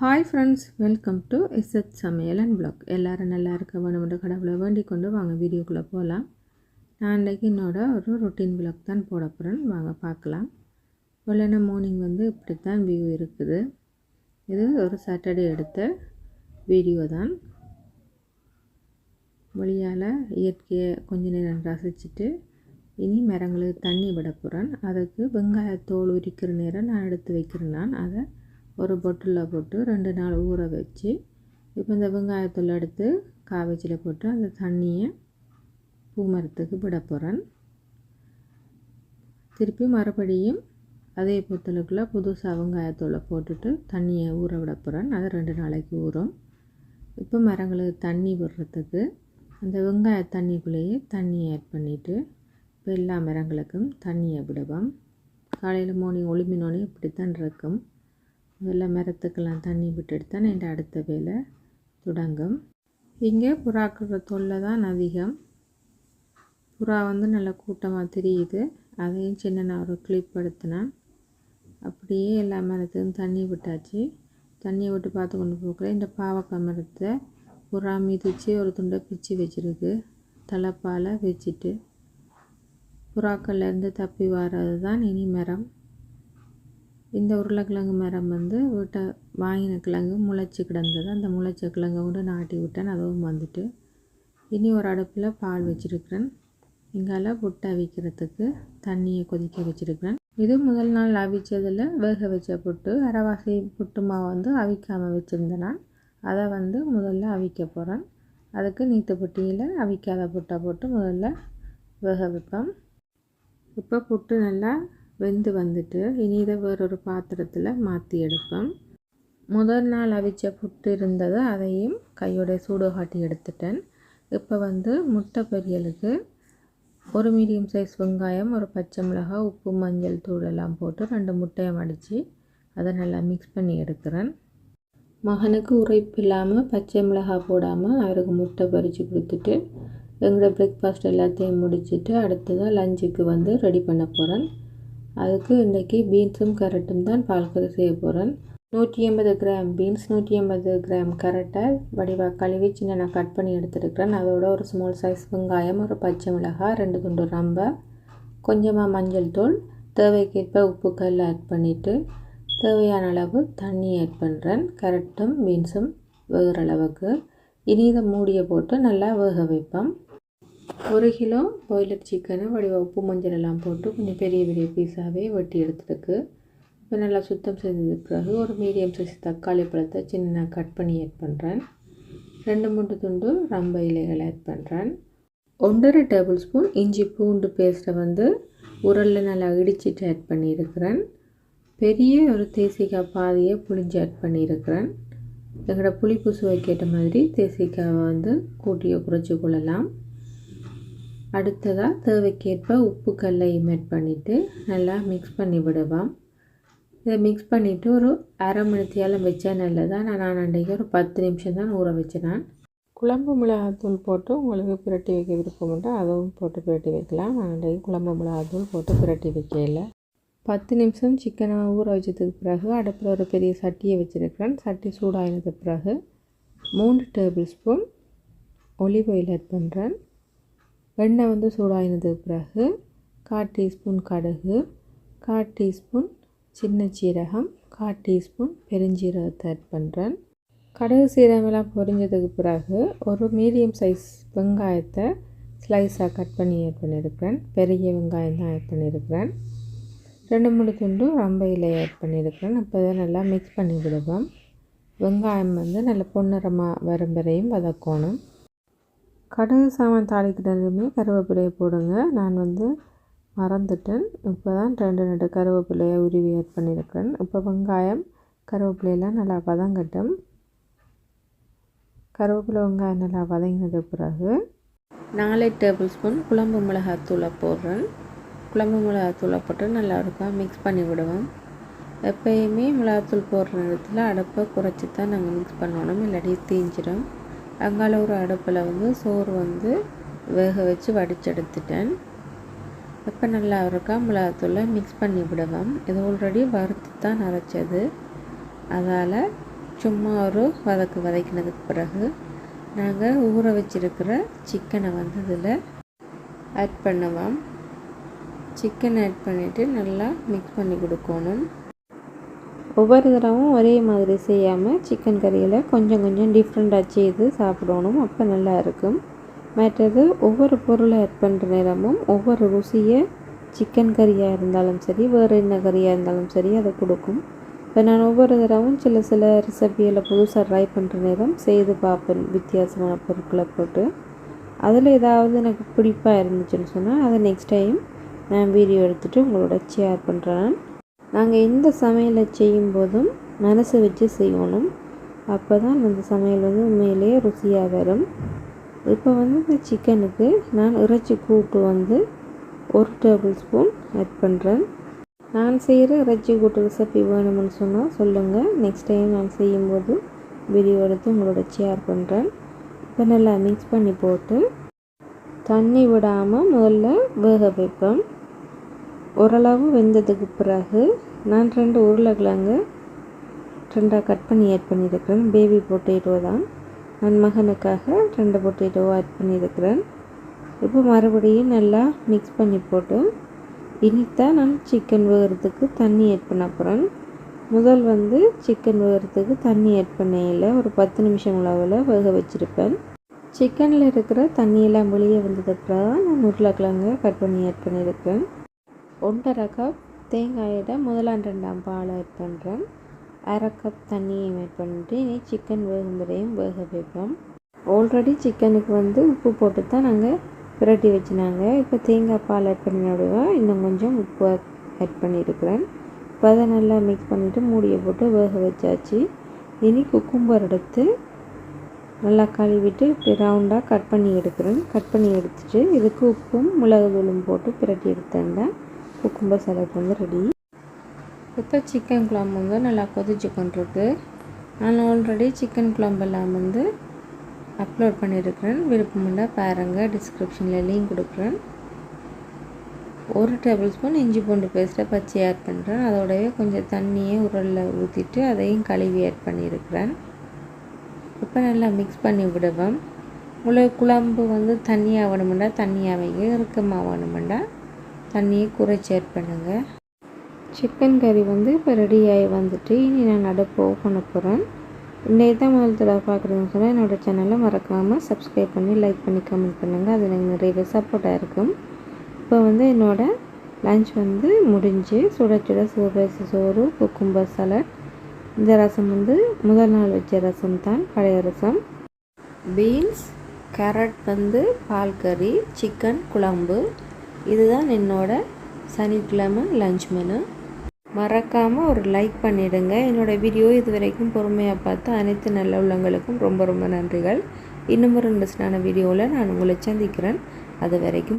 Hi friends welcome to Isath சமையல் and black எல்லோரும் நல்லா இருக்க வேணுமென்ற கடவுளை வேண்டிக் கொண்டு வாங்க வீடியோக்குள்ளே போகலாம் நான் இன்றைக்கி என்னோட ஒரு ரொட்டீன் பிளாக் தான் போட போகிறேன் வாங்க பார்க்கலாம். வெள்ளன மார்னிங் வந்து இப்படி தான் வியூ இருக்குது. இது ஒரு சாட்டர்டே எடுத்த வீடியோ தான். வழியால் இயற்கையை கொஞ்ச நேரம் ரசிச்சுட்டு இனி மரங்களுக்கு தண்ணி விட போகிறேன் அதுக்கு வெங்காயத்தோல் உரிக்கிற நேரம் நான் எடுத்து வைக்கிறேன் நான். அதை ஒரு பொட்டிலில் போட்டு ரெண்டு நாள் ஊற வச்சு இப்போ இந்த வெங்காயத்தில் எடுத்து காவேச்சில் போட்டு அந்த தண்ணியை பூ மரத்துக்கு விட போகிறேன் திருப்பி மறுபடியும் அதே புத்தலுக்குள்ளே புதுசாக வெங்காயத்தூளை போட்டுட்டு தண்ணியை ஊற விட போகிறேன் அது ரெண்டு நாளைக்கு ஊறும். இப்போ மரங்களுக்கு தண்ணி விடுறதுக்கு அந்த வெங்காய தண்ணிக்குள்ளேயே தண்ணியை ஆட் பண்ணிவிட்டு இப்போ எல்லா மரங்களுக்கும் தண்ணியை விடுவோம். காலையில் மார்னிங் ஒளிமினோடனே இப்படித்தான் இருக்கும். முதல்ல மரத்துக்கெல்லாம் தண்ணி விட்டுட்டு தான் என் அடுத்த வேலை? தொடங்கும். இங்கே புறாக்களோட தொல்லை தான் அதிகம். புறா வந்து நல்லா கூட்டமாக தெரியுது. அதையும் சின்ன நான் ஒரு கிளிப் எடுத்தினேன் அப்படியே எல்லா மரத்துக்கும் தண்ணி விட்டாச்சு. தண்ணியை விட்டு பார்த்து கொண்டு போகல. இந்த பாவக்காய் மரத்தை புறா மிதித்து ஒரு துண்டை பிச்சு வச்சுருக்கு. தலைப்பால் வச்சுட்டு. புறாக்கள்லேருந்து தப்பி வர்றது தான் இனி மரம். இந்த உருளைக்கிழங்கு மரம் வந்து வீட்டை வாங்கின கிழங்கு முளைச்சி கிடந்தது. அந்த முளைச்ச கிழங்கு கூட நாட்டி விட்டேன். அதுவும் வந்துட்டு இனி ஒரு அடுப்பில் பால் வச்சுருக்கிறேன். இங்கால புட்டை அவிக்கிறதுக்கு தண்ணியை கொதிக்க வச்சுருக்கிறேன். இது முதல் நாள் அவிச்சதில் வேக வச்ச புட்டு அரைவாசி புட்டு மாவு வந்து அவிக்காமல் வச்சுருந்தேன் நான். அதை வந்து முதல்ல அவிக்க போகிறேன் அதுக்கு நீத்து புட்டியில் அவிக்காத புட்டை போட்டு முதல்ல வேக வைப்பேன். இப்போ புட்டு நல்லா வெந்து வந்துட்டு இனி இதை வேறொரு பாத்திரத்தில் மாற்றி எடுப்பேன் முதல் நாள் அவிச்ச புட்டு இருந்தது அதையும் கையோட சூடு காட்டி எடுத்துட்டேன். இப்போ வந்து முட்டை பொரியலுக்கு ஒரு மீடியம் சைஸ் வெங்காயம் ஒரு பச்சை மிளகாய் உப்பு மஞ்சள் தூள் எல்லாம் போட்டு ரெண்டு முட்டையை மடித்து அதை நல்லா மிக்ஸ் பண்ணி எடுக்கிறேன். மகனுக்கு உரைப்பு இல்லாமல் பச்சை மிளகாய் போடாமல் அவருக்கு முட்டை பறித்து கொடுத்துட்டு எங்களோட பிரேக்ஃபாஸ்ட் எல்லாத்தையும் முடிச்சுட்டு அடுத்ததாக லஞ்சுக்கு வந்து ரெடி பண்ண போகிறேன் அதுக்கு இன்றைக்கி பீன்ஸும் கேரட்டும் தான் பால்கறி செய்ய போகிறேன் நூற்றி எண்பது கிராம் பீன்ஸ் நூற்றி எண்பது கிராம் கேரட்டை வடிவாக கழுவி சின்ன நான் கட் பண்ணி எடுத்துருக்கிறேன். அதோட ஒரு ஸ்மால் சைஸ் வெங்காயம் ஒரு பச்சை மிளகாய் ரெண்டு குண்டு ரம்பை கொஞ்சமாக மஞ்சள் தூள் தேவைக்கேற்ப உப்பு கல் ஆட் பண்ணிவிட்டு தேவையான அளவு தண்ணி ஆட் பண்ணுறேன் கேரட்டும் பீன்ஸும் வேகிற அளவுக்கு. இனி இதை மூடியை போட்டு நல்லா வேக வைப்பேன் ஒரு கிலோ பாய்லர் சிக்கனை வடிவ உப்பு மஞ்சள் எல்லாம் போட்டு கொஞ்சம் பெரிய பெரிய பீஸாகவே வெட்டி எடுத்துருக்கு இப்போ நல்லா சுத்தம் செய்தது பிறகு ஒரு மீடியம் சைஸ் தக்காளி பழத்தை சின்ன கட் பண்ணி ஆட் பண்ணுறேன் ரெண்டு மூன்று துண்டு ரம்ப இலைகள் ஆட் பண்ணுறேன் ஒன்றரை டேபிள் ஸ்பூன் இஞ்சி பூண்டு பேஸ்ட்டை வந்து உரலில் நல்லா இடிச்சிட்டு ஆட் பண்ணியிருக்கிறேன். பெரிய ஒரு தேசிக்காய் பாதியை புளிஞ்சு ஆட் பண்ணியிருக்கிறேன். எங்களோட புளிப்பு சுவைக்கேற்ற மாதிரி தேசிக்காவை வந்து கூட்டியோ குறைச்சி கொள்ளலாம். அடுத்ததாக தேவைக்கேற்ப உப்பு கல்லை மெட் பண்ணிவிட்டு நல்லா மிக்ஸ் பண்ணி விடுவோம் இதை மிக்ஸ் பண்ணிவிட்டு ஒரு அரை மணித்தியாலும் வச்சா நல்லதாக நான் நான் அன்றைக்கி ஒரு பத்து நிமிஷம் தான் ஊற வச்சேன் நான் குழம்பு மிளகாத்தூள் போட்டு உங்களுக்கு பிரட்டி வைக்க விருப்பம் அதுவும் போட்டு பிரட்டி வைக்கலாம். நான் அன்றைக்கு குழம்பு மிளகாத்தூள் போட்டு பிரட்டி வைக்கல. பத்து நிமிஷம் சிக்கனை ஊற வச்சதுக்கு பிறகு அடுப்பில் ஒரு பெரிய சட்டியை வச்சுருக்கிறேன். சட்டி சூடாகினதுக்கு பிறகு மூன்று table spoon olive oil add பண்ணுறேன் எண்ணெய் வந்து சூடாகினதுக்கு பிறகு கால் டீஸ்பூன் கடுகு கால் டீஸ்பூன் சின்ன சீரகம் கால் டீஸ்பூன் பெருஞ்சீரகத்தை ஆட் பண்ணுறேன் கடுகு சீரகமெல்லாம் பொரிஞ்சதுக்கு பிறகு ஒரு மீடியம் சைஸ் வெங்காயத்தை ஸ்லைஸாக கட் பண்ணி ஆட் பண்ணியிருக்கிறேன் பெரிய வெங்காயம் தான் ஆட் பண்ணியிருக்கிறேன் ரெண்டு மூணு துண்டு ரொம்ப இலை ஆட் பண்ணியிருக்கிறேன் இப்போ இதை நல்லா மிக்ஸ் பண்ணி விடுவோம். வெங்காயம் வந்து நல்ல பொன்னிறமாக வரும் வரையும் வதக்கணும். கடுகு சாமான் தாளிக்கிறதுமே கருவேப்பிலையை போடுங்க. நான் வந்து மறந்துட்டேன். இப்போ தான் ரெண்டு ரெண்டு கருவேப்பிலையை உருவி ஆட் பண்ணியிருக்கேன் இப்போ வெங்காயம் கருவேப்பிலையெல்லாம் நல்லா வதங்கட்டும். கருவேப்பிலை வெங்காயம் நல்லா வதங்கினது பிறகு நாலு டேபிள் ஸ்பூன் குழம்பு மிளகாத்தூளை போடுறேன். குழம்பு மிளகாத்தூளை போட்டு நல்லா இருக்கா மிக்ஸ் பண்ணி விடுவோம். எப்பயுமே மிளகாத்தூள் போடுற நேரத்தில் அடுப்பை குறைச்சி தான் நாங்கள் மிக்ஸ் பண்ணணும். இல்லாட்டி தீஞ்சிடும் அங்கால ஒரு அடுப்பில் வந்து சோறு வந்து வேக வச்சு வடிச்செடுத்துட்டேன். இப்போ நல்லா இருக்கா மிளகாத்தூளை மிக்ஸ் பண்ணி விடுவோம். இது ஆல்ரெடி வறுத்து தான் அரைச்சது. அதால் சும்மா ஒரு வதக்கு வதக்கினதுக்கு பிறகு நாங்கள் ஊற வச்சிருக்கிற சிக்கனை வந்து இதில் ஆட் பண்ணுவோம். சிக்கன் ஆட் பண்ணிவிட்டு நல்லா மிக்ஸ் பண்ணி கொடுக்கணும். ஒவ்வொரு தடவும் ஒரே மாதிரி செய்யாமல் சிக்கன் கறியில் கொஞ்சம் கொஞ்சம் டிஃப்ரெண்ட்டாக செய்து சாப்பிடணும். அப்போ நல்லா இருக்கும். மற்றது ஒவ்வொரு பொருளை ஆட் பண்ணுற நேரமும் ஒவ்வொரு ருசியை சிக்கன் கறியாக இருந்தாலும் சரி வேறு என்ன கறியாக இருந்தாலும் சரி அதை கொடுக்கும். இப்போ நான் ஒவ்வொரு தடவும் சில சில ரெசிபியில் புதுசாக ட்ரை பண்ணுற நேரம் செய்து பார்ப்பேன். வித்தியாசமான பொருட்களை போட்டு. அதில் ஏதாவது எனக்கு பிடிப்பாக இருந்துச்சுன்னு சொன்னால் அதை நெக்ஸ்ட் டைம் நான் வீடியோ எடுத்துகிட்டு உங்களோட ஷேர் பண்ணுறேன் நாங்கள் எந்த சமையலை செய்யும்போதும் மனசு வச்சு செய்யணும் அப்போ தான் அந்த சமையல் வந்து உண்மையிலேயே ருசியாக வரும். இப்போ வந்து இந்த சிக்கனுக்கு நான் இறைச்சி கூட்டு வந்து ஒரு டேபிள் ஸ்பூன் ஆட் பண்ணுறேன் நான் செய்கிற இறைச்சி கூட்டு ரெசிபி வேணும்னு சொன்னால் சொல்லுங்கள். நெக்ஸ்ட் டைம் நான் செய்யும்போது வீடியோ எடுத்து உங்களோட ஷேர் பண்ணுறேன் இப்போ நல்லா மிக்ஸ் பண்ணி போட்டு தண்ணி விடாமல் முதல்ல வேக வைப்பேன். ஓரளவு வெந்ததுக்கு பிறகு நான் ரெண்டு உருளைக்கிழங்கு ரெண்டாக கட் பண்ணி ஆட் பண்ணியிருக்கிறேன். பேபி பொட்டேட்டோ தான். நான் மகனுக்காக ரெண்டு பொட்டேட்டோ ஆட் பண்ணியிருக்கிறேன். இப்போ மறுபடியும் நல்லா மிக்ஸ் பண்ணி போட்டு இனித்தான் நான் சிக்கன் வேகிறதுக்கு தண்ணி ஆட் பண்ண போகிறேன் முதல் வந்து சிக்கன் வேகிறதுக்கு தண்ணி ஆட் பண்ணையில் ஒரு பத்து நிமிஷம் அளவில் வேக வச்சுருப்பேன். சிக்கனில் இருக்கிற தண்ணியெல்லாம் வெளியே வந்ததுக்கு நான் உருளைக்கிழங்கு கட் பண்ணி ஆட் பண்ணியிருக்கேன். ஒன்றரை கப் தேங்காயோட முதலாம் ரெண்டாம் பால் ஆட் பண்ணுறேன் அரை கப் தண்ணியை ஆட் பண்ணிட்டு இனி சிக்கன் வேகும் வேக வைப்போம். ஆல்ரெடி சிக்கனுக்கு வந்து உப்பு போட்டு தான் நாங்கள் புரட்டி வச்சுனாங்க. இப்போ தேங்காய் பால் ஆட் பண்ணினோட இன்னும் கொஞ்சம் உப்பு ஆட் பண்ணியிருக்கிறேன். இப்போ அதை நல்லா மிக்ஸ் பண்ணிவிட்டு மூடியை போட்டு வேக வச்சாச்சு. இனி குக்கும்பர் எடுத்து நல்லா கழுவிட்டு இப்படி ரவுண்டாக கட் பண்ணி எடுக்கிறேன். கட் பண்ணி எடுத்துட்டு இதுக்கு உப்பும் மிளகு தூளும் போட்டு பிரட்டி எடுத்தேன்டா குக்கும்பர் சலாட் வந்து ரெடி இப்போ சிக்கன் குழம்பு வந்து நல்லா கொதிச்சு கொண்டிருக்கு நான் ஆல்ரெடி சிக்கன் குழம்பு எல்லாம் வந்து அப்லோட் பண்ணியிருக்கிறேன். விருப்பமுண்டா பாருங்கள் டிஸ்கிரிப்ஷனில் லிங்க் கொடுக்குறேன். ஒரு டேபிள் ஸ்பூன் இஞ்சி பூண்டு பேஸ்ட்டை பச்சை ஆட் பண்ணுறேன் அதோடவே கொஞ்சம் தண்ணியை உரலில் ஊற்றிட்டு அதையும் கழுவி ஆட் பண்ணியிருக்கிறேன். இப்போ நல்லா மிக்ஸ் பண்ணி விடுவேன் உங்களுக்கு குழம்பு வந்து தண்ணியாக வேணுமெண்டா தண்ணியாக வைங்க இறுக்கமாக வேணுமெண்டா தண்ணியை குறைச்சி ஆட் பண்ணுங்கள் சிக்கன் கறி வந்து இப்போ ரெடி ஆகி வந்துட்டு இனி நான் அடுப்பு ஓப்பன் பண்ண போகிறேன் இன்றைக்கு தான் முதல் தடவை பார்க்குறதுன்னு சொன்னால் என்னோடய சேனலை மறக்காமல் சப்ஸ்கிரைப் பண்ணி லைக் பண்ணி கமெண்ட் பண்ணுங்கள் அது எனக்கு நிறையவே சப்போர்ட்டாக இருக்கும். இப்போ வந்து என்னோடய லஞ்ச் வந்து முடிஞ்சு சுட சுட சிவபேச சோறு குக்கும்பர் சலட் இந்த ரசம் வந்து முதல் நாள் வச்ச ரசம் தான் பழைய ரசம். பீன்ஸ் கேரட் வந்து பால் கறி சிக்கன் குழம்பு. இதுதான் என்னோடய சனிக்கிழமை லஞ்ச் மெனு மறக்காமல் ஒரு லைக் பண்ணிவிடுங்க என்னோடய வீடியோ இது வரைக்கும் பொறுமையாக பார்த்து அனைத்து நல்ல உள்ளங்களுக்கும் ரொம்ப ரொம்ப நன்றிகள். இன்னும் ஒரு இன்ட்ரெஸ்டான வீடியோவில் நான் உங்களை சந்திக்கிறேன். அது வரைக்கும்